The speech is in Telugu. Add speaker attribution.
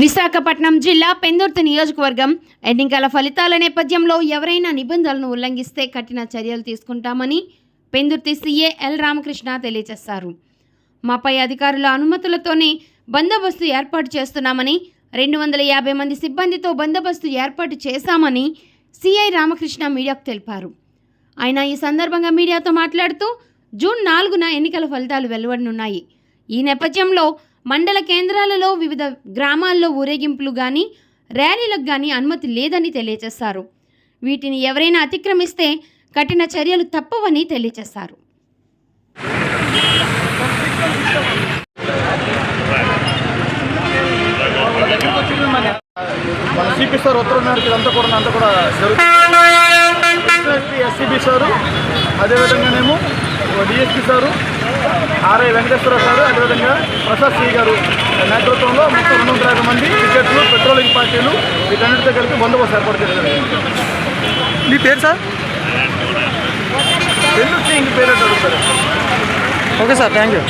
Speaker 1: విశాఖపట్నం జిల్లా పెందుర్తి నియోజకవర్గం. ఎన్నికల ఫలితాల నేపథ్యంలో ఎవరైనా నిబంధనలను ఉల్లంఘిస్తే కఠిన చర్యలు తీసుకుంటామని పెందుర్తి సీఏ ఎల్ రామకృష్ణ తెలియజేశారు. మాపై అధికారుల అనుమతులతోనే బందోబస్తు ఏర్పాటు చేస్తున్నామని రెండు వందల యాభై మంది సిబ్బందితో బందోబస్తు ఏర్పాటు చేశామని సిఐ రామకృష్ణ మీడియాకు తెలిపారు. ఆయన ఈ సందర్భంగా మీడియాతో మాట్లాడుతూ జూన్ నాలుగున ఎన్నికల ఫలితాలు వెలువడనున్నాయి. ఈ నేపథ్యంలో మండల కేంద్రాలలో వివిధ గ్రామాల్లో ఊరేగింపులు కానీ ర్యాలీలకు కానీ అనుమతి లేదని తెలియజేశారు వీటిని ఎవరైనా అతిక్రమిస్తే కఠిన చర్యలు తప్పవని తెలియజేశారు
Speaker 2: మన సిపి సార్ ఉత్తరం మేరకు ఇదంతా కూడా అంతా కూడా జరుగుతుంది. SCB sir అదేవిధంగానేమో DSP sir RI Venkateswara sir అదేవిధంగా ప్రసాద్ సి గారు నేతృత్వంలో మొత్తం రెండు వందల యాభై మంది టికెట్లు పెట్రోలింగ్ పార్టీలు వీటన్నిటితో కలిపి బందోబస్తు ఏర్పాటు చేయడం
Speaker 3: మీ పేరు సార్?
Speaker 2: ఎందుకు ఇంక పేరు అడుగుతారు
Speaker 3: ఓకే సార్ థ్యాంక్ యూ